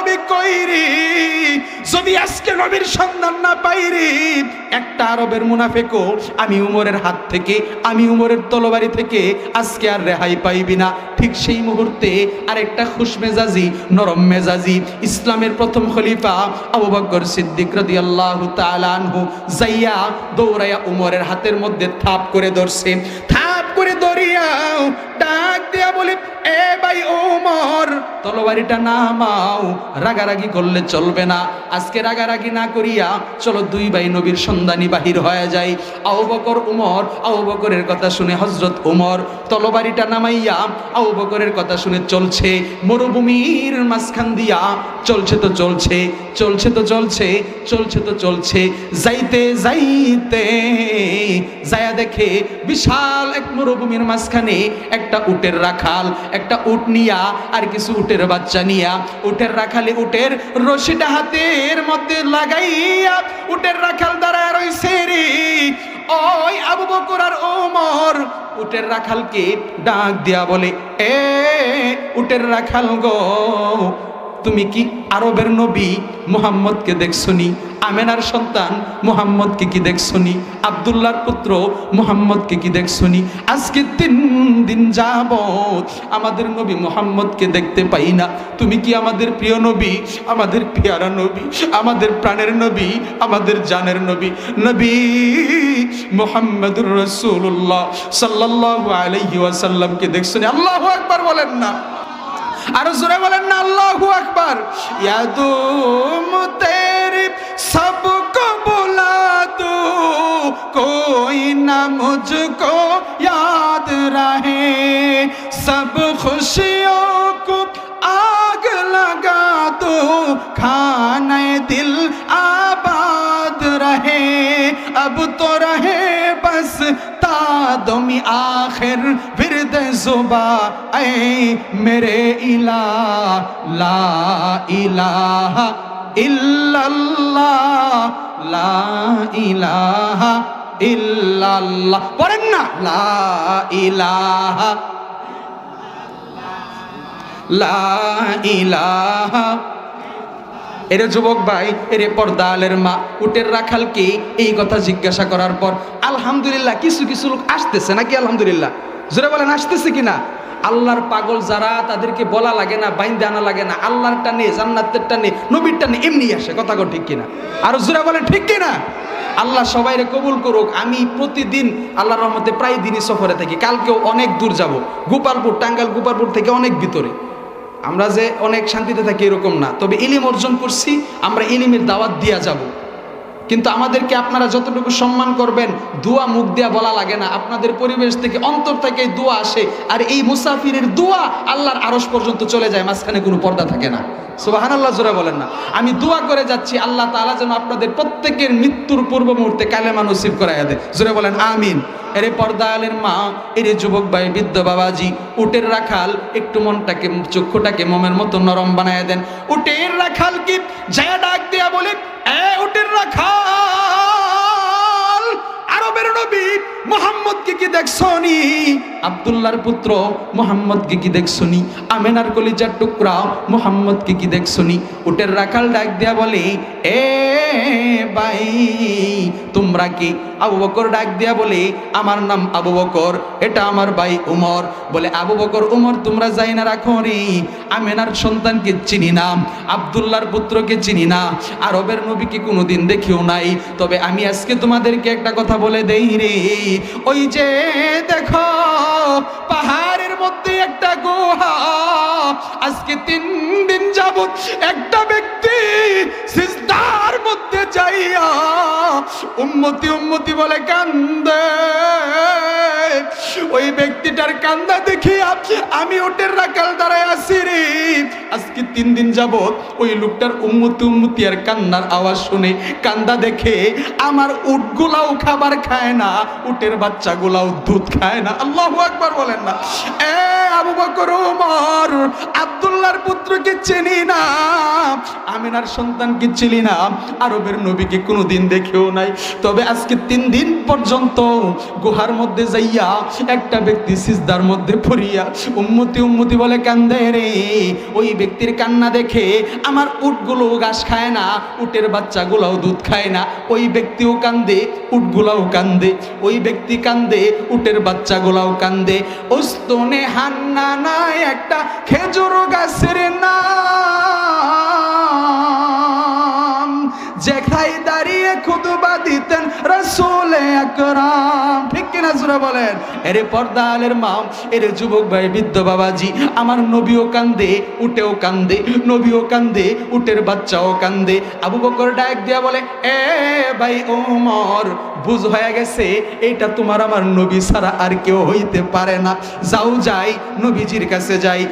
নবী কইরি, যদি আজকে নবীর সন্ধান না পাইরি, একটা আরবের মুনাফেকও আমি উমরের হাত থেকে, আমি উমরের তলবারি থেকে আজকে আর রেহাই পাইবি না। ঠিক সেই মুহূর্তে আরেকটা খুশ মেজাজি, নরম মেজাজি, ইসলামের প্রথম খলিফা আবু বকর সিদ্দিক রাদিয়াল্লাহু তাআলা আনহু যাইয়া দৌড়াইয়া উমরের হাতের মধ্যে থাপ করে ধরছে। থাপ করে দরিয়াও ডাক বলে, এ ভাই ওমর তলবারিটা নামাও, রাগারাগি করলে চলবে না। আজকে রাগারাগি না করিয়া চলো দুই ভাই নবীর সন্ধানী বাহির হয়ে যায় আউ বকর উমর আউ বকরের কথা শুনে হজরত উমর তলবারিটা নামাইয়া আউ বকরের কথা শুনে চলছে। মরুভূমির মাঝখান দিয়া চলছে তো চলছে চলছে তো চলছে চলছে তো চলছে। যাইতে যাইতে, যায়া দেখে বিশাল এক মরুভূমির মাঝখানে একটা উটের রাখাল একটা উট নিয়া আর কিছু উটের বাচ্চা নিয়া, উটের রাখালে উটের রশিটা হাতের মধ্যে লাগাইয়া উটের রাখাল দ্বারা রইছে রে। ওই আবু বকর আর ওমর, উটের রাখালকে ডাক দিয়া বলে, এ, উটের রাখাল গো, তুমি কি আরবের নবী মুহাম্মদকে দেখছনি? আমেনার সন্তান মুহাম্মদকে কি দেখছনি? আবদুল্লাহর পুত্র মুহাম্মদকে কি দেখছনি? আজকে তিন দিন যাব আমাদের নবী মোহাম্মদকে দেখতে পাই না। তুমি কি আমাদের প্রিয় নবী, আমাদের পেয়ারা নবী, আমাদের প্রাণের নবী, আমাদের জানের নবী? নবী মোহাম্মদুর রসুল্লাহ সাল্লাহ আলহি আসাল্লামকে দেখছ না আল্লাহ একবার বলেন না। আরও জোরে বলেন না, আল্লাহ আকবার। ইয়াদুম সব কবুলা তু কই না মুঝকো सब खुशियों को आग लगा दो खाने दिल आबाद रहे अब तो रहे बस तादमी आखिर फिरद जुबा ऐ मेरे इला ला इलाहा ইল্লাল্লাহ লা ইলাহা ইল্লাল্লাহ পড়েন না লা ইলাহা লা এরে যুবক ভাই, এরে পর্দালের মা, উটের রাখালকে এই কথা জিজ্ঞাসা করার পর, আলহামদুলিল্লাহ, কিছু কিছু লোক আসতেছে নাকি আলহামদুলিল্লাহ? জোরে বলেন, আসতেছে কিনা? আল্লাহর পাগল যারা, তাদেরকে বলা লাগে না, বাইন্দে আনা লাগে না। আল্লাহর টানে, জান্নাতের টানে, নবীর টানে এমনি আসে, কথা ঠিক কিনা? আর জোরে বলেন, ঠিক কিনা? আল্লাহ সবাইরে কবুল করুক, আমি প্রতিদিন আল্লাহর রহমতে প্রায় দিনই সফরে থাকি। কালকেও অনেক দূর যাব। গোপালপুর টাঙ্গাল গোপালপুর থেকে অনেক ভিতরে। আমরা যে অনেক শান্তিতে থাকি এরকম না। তবে ইলিম অর্জন করছি, আমরা ইলিমের দাওয়াত দিয়া যাব। কিন্তু আমাদেরকে আপনারা যতটুকু সম্মান করবেন, দোয়া মুখ দেয়া বলা লাগে না। আপনাদের পরিবেশ থেকে অন্তর থেকে দোয়া আসে। আর এই মুসাফিরের দোয়া আল্লাহর আরস পর্যন্ত চলে যায়, মাঝখানে কোনো পর্দা থাকে না। সুবাহান আল্লাহ জোরে বলেন না। আমি দোয়া করে যাচ্ছি, আল্লাহ তালা যেন আপনাদের প্রত্যেকের মৃত্যুর পূর্ব মুহূর্তে কালেমা নসিব করাইয়া দেয়। জোরে বলেন, আমিন। এরে পর্দা আলের মা, এরে যুবক ভাই, বৃদ্ধ বাবাজি, উটের রাখাল, একটু মনটাকে, চক্ষুটাকে মোমের মতো নরম বানায় দেন। উটের রাখাল কি? যা ডাক দেয়া বলে, এ উটের রাখাল! আব্দুল্লাহর পুত্র মোহাম্মদকে কি দেখছনি? আমেনার কলিজার টুকরা মোহাম্মদকে কি দেখছনি? উটের রাখাল ডাক দিয়া বলে, এ ভাই, তোমরা কি? আবু বকর ডাক দিয়া বলে, আমার নাম আবু বকর, এটা আমার ভাই উমর। বলে, আবু বকর, উমর, তোমরা যাই না রাখো রে। আমেনার সন্তানকে চিনি না, আবদুল্লাহর পুত্রকে চিনি না। আরবের নবীকে কোনোদিন দেখিও নাই। তবে আমি আজকে তোমাদেরকে একটা কথা বলে দেই রে। ওই যে দেখো পাহাড়ের মধ্যে একটা গুহা। আজকে তিন দিন যাবত একটা ব্যক্তি সিজদার মধ্যে যাইয়া উন্মতি উন্মতি বলে কান্দে। ওই ব্যক্তিটার কান্দা দেখিয়া আমি ওটের রাখাল দাঁড়ায় আসি। রে আজকে তিন দিন যাবত ওই লোকটার উম্মতি উম্মতি আর কান্নার আওয়াজ শুনে কান্দা দেখে আমার উটগুলাও খাবার খায় না, উটের বাচ্চাগুলাও দুধ খায় না। আল্লাহু আকবার বলেন না। এ আবু বকর ওমর আব্দুল্লাহর পুত্রকে চিনি না, আমিনার সন্তানকে চিনি না, আরবের নবীকে কোনোদিন দেখেও নাই। তবে আজকে তিন দিন পর্যন্ত গুহার মধ্যে যাইয়া একটা ব্যক্তি সিজদার মধ্যে পড়িয়া উম্মতি উম্মতি বলে কান্দে রে। ওই ব্যক্তির কান্না দেখে আমার উটগুলো ঘাস খায় না, উটের বাচ্চাগুলোও দুধ খায় না। ওই ব্যক্তিও কান্দে, উটগুলাও কান্দে। ওই ব্যক্তি কান্দে, উটের বাচ্চাগুলাও কান্দে। ওস্তনে হান্না নাই একটা, খেজুর গাছের নাম। যেখাই দাঁড়িয়ে খুদবা দিতেন রসুল আকরাম ঠিক কিনা বলেন? এরে পর্দা আলের মাম এরে যুবক ভাই, বৃদ্ধ বাবাজি, আমার নবীও কান্দে, উটেও কান্দে, নবীও কান্দে, উটের বাচ্চাও কান্দে। আবু বকর ডাক দিয়া বলে, এ ভাই ওমর, বুঝ হয়ে গেছে, এইটা তোমার আমার নবী ছাড়া আর কেউ হইতে পারে না। যাও যাই, নবীজির কাছে যাই।